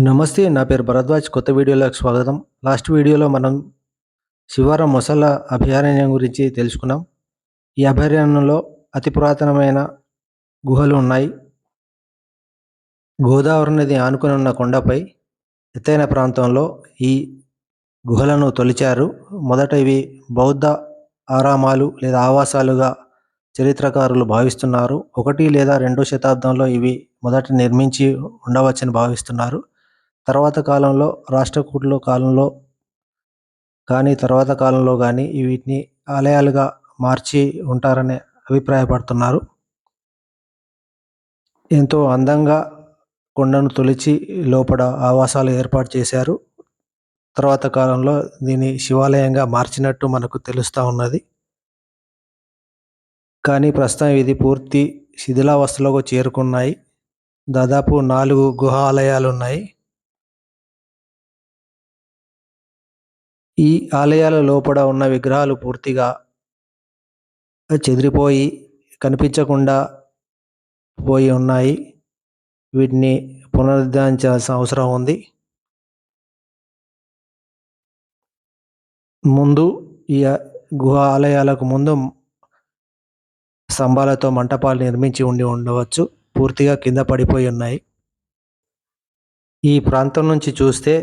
నమస్తే నా పేరు భరద్వాజ్. కొత్త వీడియోలోకి స్వాగతం. లాస్ట్ వీడియోలో మనం శివారం మొసళ్ళ అభయారణ్యం గురించి తెలుసుకున్నాం. ఈ అభయారణ్యంలో అతి పురాతనమైన గుహలు ఉన్నాయి. గోదావరి నది ఆనుకుని ఉన్న కొండపై ఎత్తైన ప్రాంతంలో ఈ గుహలను తొలిచారు. మొదట ఇవి బౌద్ధ ఆరామాలు లేదా ఆవాసాలుగా చరిత్రకారులు భావిస్తున్నారు. ఒకటి లేదా రెండో శతాబ్దంలో ఇవి మొదట నిర్మించి ఉండవచ్చని భావిస్తున్నారు. తర్వాత కాలంలో రాష్ట్రకూటుల కాలంలో కానీ తర్వాత కాలంలో కానీ వీటిని ఆలయాలుగా మార్చి ఉంటారనే అభిప్రాయపడుతున్నారు. ఎంతో అందంగా కొండను తొలిచి లోపల ఆవాసాలు ఏర్పాటు చేశారు. తర్వాత కాలంలో దీన్ని శివాలయంగా మార్చినట్టు మనకు తెలుస్తూ ఉన్నది. కానీ ప్రస్తుతం ఇది పూర్తి శిథిలావస్థలోకి చేరుకున్నాయి. దాదాపు నాలుగు గుహ ఆలయాలు ఉన్నాయి ఈ ఆలయాల లోపల ఉన్న విగ్రహాలు పూర్తిగా చెదిరిపోయి కనిపించకుండా పోయి ఉన్నాయి. వీటిని పునరుద్ధరించాల్సిన అవసరం ఉంది. ముందు ఈ గుహ ఆలయాలకు ముందు స్తంభాలతో మంటపాలు నిర్మించి ఉండి ఉండవచ్చు. పూర్తిగా కింద పడిపోయి ఉన్నాయి. ఈ ప్రాంతం నుంచి చూస్తే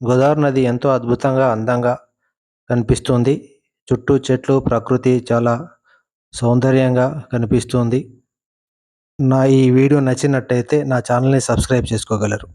గోదావరి నది ఎంతో అద్భుతంగా అందంగా కనిపిస్తుంది. చుట్టూ చెట్లు ప్రకృతి చాలా సౌందర్యంగా కనిపిస్తుంది. నా ఈ వీడియో నచ్చినట్టయితే నా ఛానల్ని సబ్స్క్రైబ్ చేసుకోగలరు.